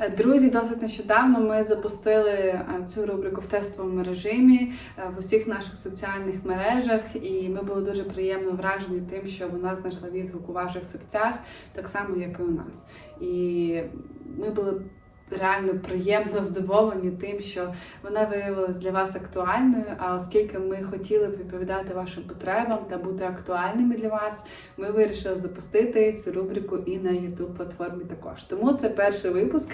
Е, Друзі, досить нещодавно ми запустили е, цю рубрику в тестовому режимі е, в усіх наших соціальних мережах, і ми були дуже приємно вражені тим, що вона знайшла відгук у ваших серцях, так само, як і у нас. І ми були реально приємно здивовані тим, що вона виявилась для вас актуальною. А оскільки ми хотіли б відповідати вашим потребам та бути актуальними для вас, ми вирішили запустити цю рубрику і на youtube платформі також. Тому це перший випуск.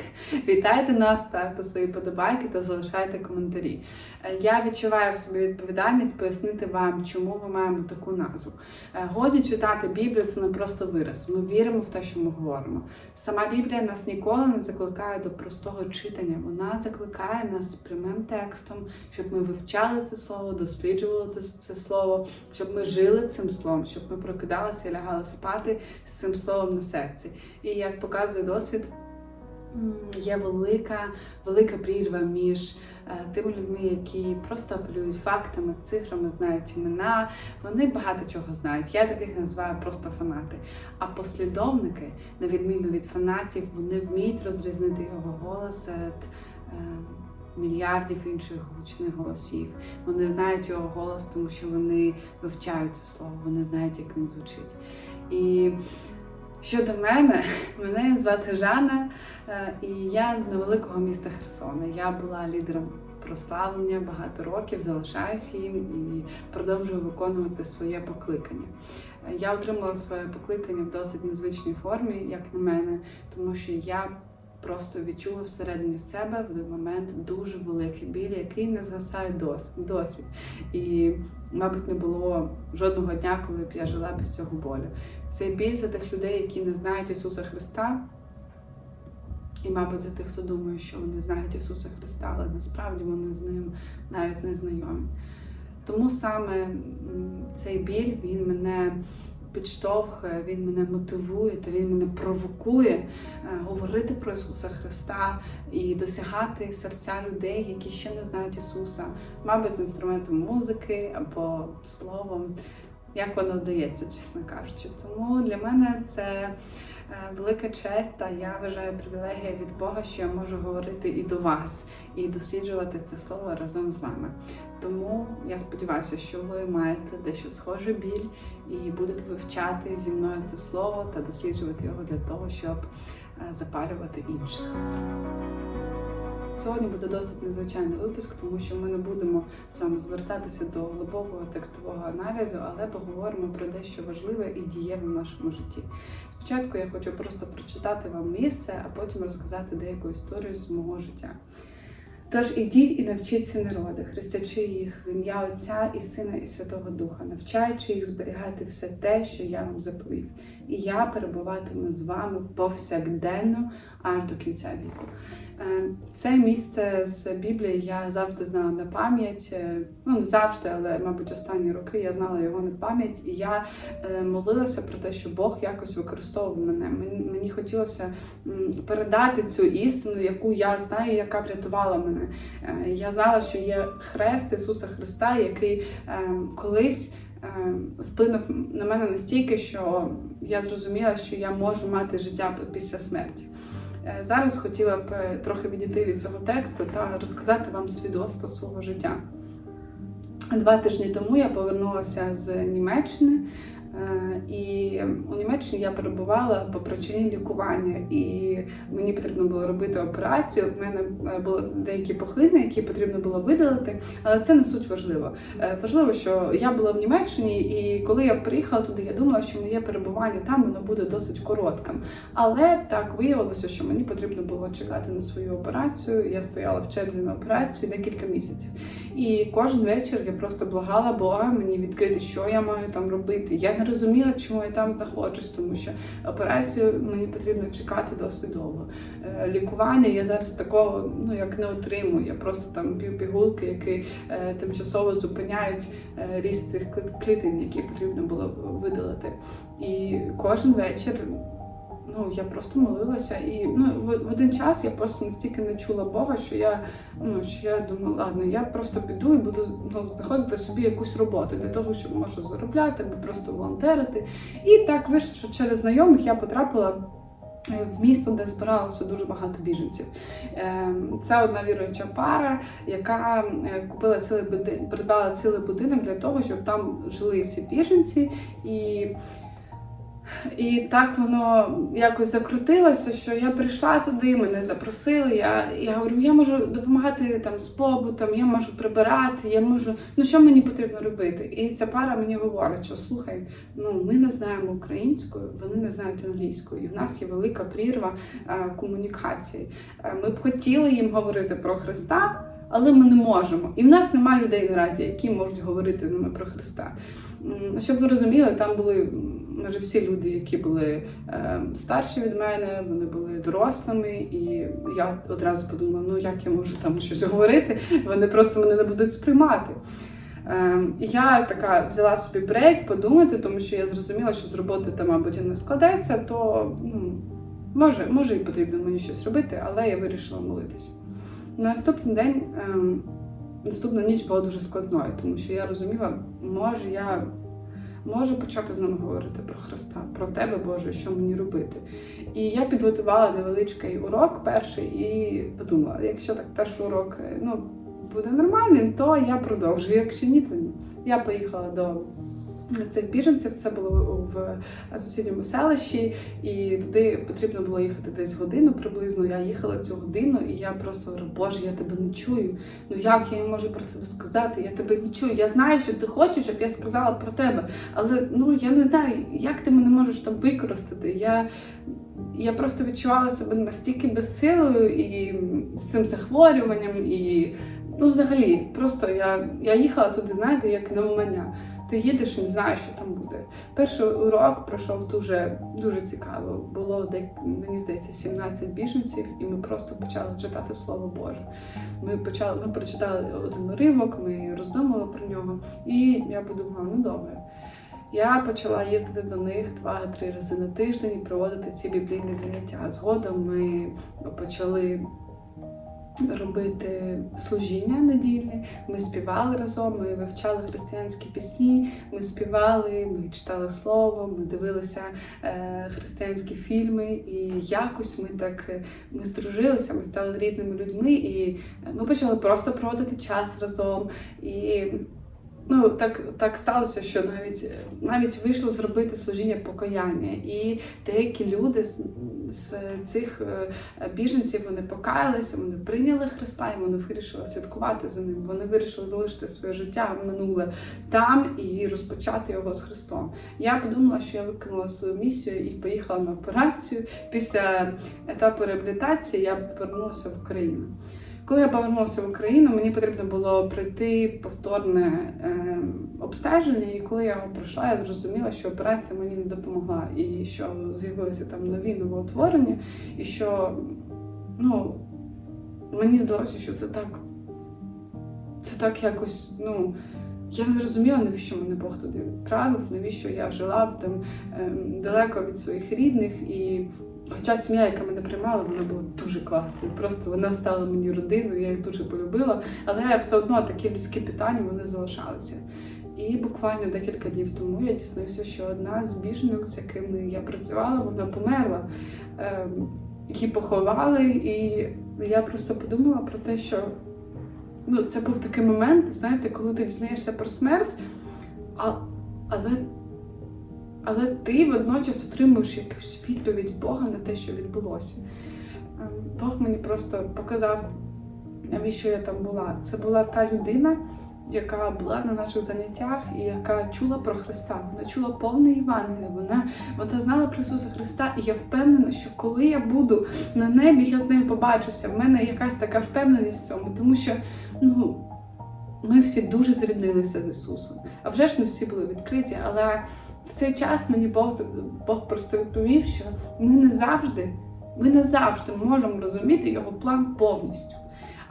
Вітайте нас, ставте свої подобайки та залишайте коментарі. Е, Я відчуваю в собі відповідальність пояснити вам, чому ми маємо таку назву. Е, Годі читати Біблію це не просто вираз. Ми віримо в те, що ми говоримо. Сама Біблія нас ніколи не закликає до простого читання. Вона закликає нас прямим текстом, щоб ми вивчали це слово, досліджували це- слово, щоб ми жили цим словом, щоб ми прокидалися і лягали спати з цим словом на серці. І як показує досвід. Є велика, велика прірва між е, тими людьми, які просто апелюють фактами, цифрами, знають імена. Вони багато чого знають. Я таких називаю просто фанати. А послідовники, на відміну від фанатів, вони вміють розрізнити його голос серед е, мільярдів інших гучних голосів. Вони знають його голос, тому що вони вивчають це слово, вони знають, як він звучить. І щодо мене, мене звати Жанна, е, і я з невеликого міста Херсона. Я була лідером прославлення багато років, залишаюся їм і продовжую виконувати своє покликання. Е, Я отримала своє покликання в досить незвичній формі, як на мене, тому що я просто відчула всередині себе в момент дуже великий біль, який не згасає дос- досі. І, мабуть, не було жодного дня, коли б я жила без цього болю. Це біль за тих людей, які не знають Ісуса Христа. І, мабуть, за тих, хто думає, що вони знають Ісуса Христа, але насправді вони з ним навіть не знайомі. Тому саме цей біль він мене підштовхує, він мене мотивує та він мене провокує е, говорити про Ісуса Христа і досягати серця людей, які ще не знають Ісуса, мабуть, з інструментом музики або словом, як воно вдається, чесно кажучи. Тому для мене це е, велика честь, та я вважаю привілегія від Бога, що я можу говорити і до вас, і досліджувати це слово разом з вами. Тому я сподіваюся, що ви маєте дещо схожий біль і будете вивчати зі мною це слово та досліджувати його для того, щоб е, запалювати інших. Сьогодні буде досить незвичайний випуск, тому що ми не будемо з вами звертатися до глибокого текстового аналізу, але поговоримо про дещо важливе і дієве в нашому житті. Спочатку я хочу просто прочитати вам місце, а потім розказати деяку історію з мого життя. Тож ідіть і навчіться народи, хрестячи їх в ім'я Отця і Сина і Святого Духа, навчаючи їх зберігати все те, що я вам заповів. І я перебуватиму з вами повсякденно аж до кінця віку. Е, Це місце з Біблії я завжди знала на пам'ять. Е, Ну, не завжди, але, мабуть, останні роки я знала його на пам'ять, і я е, молилася про те, що Бог якось використовував мене. Мені, хотілося передати цю істину, яку я знаю, яка врятувала мене. Я знала, що є хрест Ісуса Христа, який колись. Вплинув на мене настільки, що я зрозуміла, що я можу мати життя після смерті. Е, Зараз хотіла б е, трохи відійти від цього тексту та розказати вам свідоцтво свого життя. Два тижні тому я повернулася з Німеччини, і у Німеччині я перебувала по причині лікування, і мені потрібно було робити операцію. У мене е, були деякі пухлини, які потрібно було видалити, але це не суть важливо. Е, Важливо, що я була в Німеччині, і коли я приїхала туди, я думала, що моє перебування там воно буде досить коротким. Але так виявилося, що мені потрібно було чекати на свою операцію. Я стояла в черзі на операцію декілька місяців. І кожен вечір я просто благала Бога мені відкрити, що я маю там робити. Я не розуміла, чому я там знаходжусь, тому що операцію мені потрібно чекати досить довго. Е, Лікування я зараз такого ну як не отримую. Я просто там п'ю пігулки, які е, тимчасово зупиняють е, ріст цих клітин, які потрібно було видалити. І кожен вечір. Ну, я просто молилася, і ну в, один час я просто настільки не чула Бога, що я ну що я думала, ладно, я просто піду і буду ну, знаходити собі якусь роботу для того, щоб можу заробляти або просто волонтерити. І так вийшло, що через знайомих я потрапила е, в місто, де збиралося дуже багато біженців. Е, Це одна віруюча пара, яка е, купила цілий будинок, придбала цілий будинок для того, щоб там жили ці біженці. І і так воно якось закрутилося, що я прийшла туди, мене запросили. Я, я говорю, я можу допомагати там з побутом, я можу прибирати, я можу. Ну що мені потрібно робити? І ця пара мені говорить, що слухай, ну ми не знаємо українською, вони не знають англійською. І в нас є велика прірва е, комунікації. Е, ми б хотіли їм говорити про Христа. Але ми не можемо. І в нас немає людей наразі, які можуть говорити з ними про Христа. Щоб ви розуміли, там були майже всі люди, які були е, старші від мене, вони були дорослими, і я одразу подумала, ну як я можу там щось говорити, вони просто мене не будуть сприймати. Е, я така взяла собі брейк подумати, тому що я зрозуміла, що з роботи там, мабуть, не складеться, то ну, може, може і потрібно мені щось робити, але я вирішила молитися. На наступний день, ем, наступна ніч була дуже складною, тому що я розуміла, може я можу почати з ними говорити про Христа, про тебе, Боже, що мені робити. І я підготувала невеличкий урок перший і подумала, якщо так перший урок е, ну, буде нормальним, то я продовжу. Якщо ні, то ні. Я поїхала до цих біженців. Це було в сусідньому селищі, і туди потрібно було їхати десь годину приблизно. Я їхала цю годину, і я просто говорю, Боже, я тебе не чую. Ну як я можу про тебе сказати? Я тебе не чую. Я знаю, що ти хочеш, щоб я сказала про тебе. Але ну я не знаю, як ти мене можеш там використати. Я я просто відчувала себе настільки безсилою і з цим захворюванням, і ну, взагалі, просто я, я їхала туди, знаєте, як на маманя. Ти їдеш і знаєш, що там буде. Перший урок пройшов дуже дуже цікаво. Було де мені здається 17 біженців, і ми просто почали читати Слово Боже. Ми почали, ми прочитали один уривок, ми роздумали про нього, і я подумала, ну добре. Я почала їздити до них два-три рази на тиждень і проводити ці біблійні заняття. Згодом ми почали робити служіння недільне. Ми співали разом, ми вивчали християнські пісні, ми співали, ми читали слово, ми дивилися е, християнські фільми, і якось ми так е, ми здружилися, ми стали рідними людьми, і ми почали просто проводити час разом. І Ну, так так сталося, що навіть навіть вийшло зробити служіння покаяння, і деякі люди з, з цих е, біженців вони покаялися, вони прийняли Христа, і вони вирішили святкувати за ним. Вони вирішили залишити своє життя минуле там і розпочати його з Христом. Я подумала, що я виконала свою місію і поїхала на операцію. Після етапу реабілітації я повернулася в Україну. Коли я повернулася в Україну, мені потрібно було пройти повторне е, обстеження, і коли я його пройшла, я зрозуміла, що операція мені не допомогла, і що з'явилися там нові новоутворення, і що ну, мені здалося, що це так. Це так якось, ну. Я не зрозуміла, навіщо мене Бог туди відправив, навіщо я жила там ем, далеко від своїх рідних і Хоча сім'я, яка мене приймала, вона була дуже класною. Просто вона стала мені родиною, я їх дуже полюбила. Але все одно такі людські питання вони залишалися. І буквально декілька днів тому я дізнаюся, що одна з біженок, з якими я працювала, вона померла. Ем, її поховали, і я просто подумала про те, що ну, це був такий момент, знаєте, коли ти дізнаєшся про смерть, а, але але ти водночас отримуєш якусь відповідь Бога на те, що відбулося. Ем, Бог мені просто показав, навіщо я там була. Це була та людина, яка була на наших заняттях і яка чула про Христа. Вона чула повне Євангеліє, вона вона знала про Ісуса Христа, і я впевнена, що коли я буду на небі, я з нею побачуся. В мене якась така впевненість в цьому, тому що ну, ми всі дуже зріднилися з Ісусом. А вже ж не всі були відкриті, але в цей час мені Бог Бог просто відповів, що ми не завжди, ми не завжди можемо розуміти його план повністю.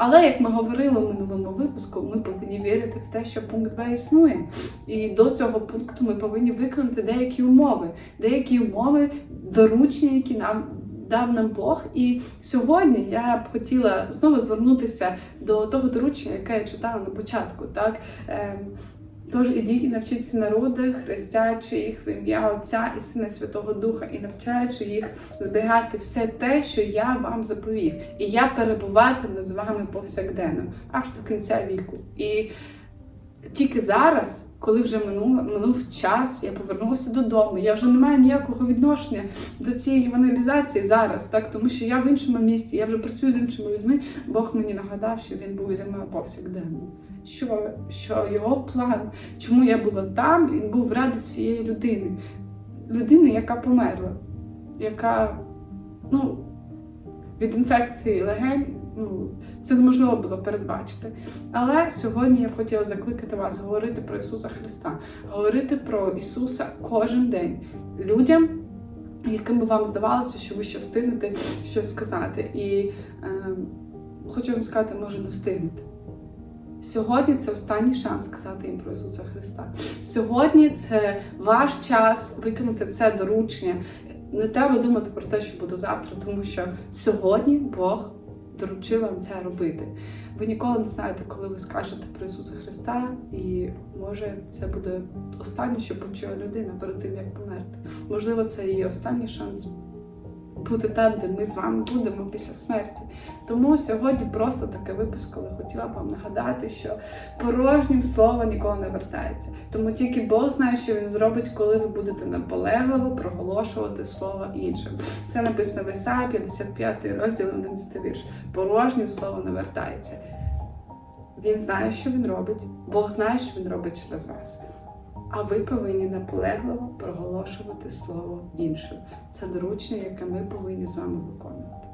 Але як ми говорили в минулому випуску, ми повинні вірити в те, що пункт Б існує. І до цього пункту ми повинні виконати деякі умови, деякі умови доручні, які нам дав нам Бог. І сьогодні я б хотіла знову звернутися до того доручення, яке я читала на початку. Так? Ем, Тож ідіть і навчіться народи, хрестячи їх в ім'я Отця і Сина Святого Духа, і навчаючи їх зберігати все те, що я вам заповів. І я перебуватиму з вами повсякденно, аж до кінця віку. І тільки зараз, коли вже минув, минув час, я повернулася додому. Я вже не маю ніякого відношення до цієї евангелізації зараз, так тому що я в іншому місті, я вже працюю з іншими людьми. Бог мені нагадав, що він був зі мною повсякденно. Що, що його план, чому я була там, він був ради цієї людини. Людини, яка померла, яка ну, від інфекції легень, ну, це неможливо було передбачити. Але сьогодні я б хотіла закликати вас говорити про Ісуса Христа, говорити про Ісуса кожен день людям, яким би вам здавалося, що ви ще встигнете щось сказати. І е, хочу вам сказати, може не встигнете. Сьогодні це останній шанс сказати їм про Ісуса Христа. Сьогодні це ваш час виконати це доручення. Не треба думати про те, що буде завтра, тому що сьогодні Бог доручив вам це робити. Ви ніколи не знаєте, коли ви скажете про Ісуса Христа, і може це буде останнє, що почує людина перед тим, як померти. Можливо, це її останній шанс бути там, де ми з вами будемо після смерті. Тому сьогодні просто такий випуск, коли хотіла б вам нагадати, що порожнім слово ніколи не вертається. Тому тільки Бог знає, що він зробить, коли ви будете наполегливо проголошувати слово іншим. Це написано в Ісаї, 55 розділ 11 вірш. Порожнім слово не вертається. Він знає, що він робить. Бог знає, що він робить через вас. А ви повинні наполегливо проголошувати слово іншим. Це доручення, яке ми повинні з вами виконувати.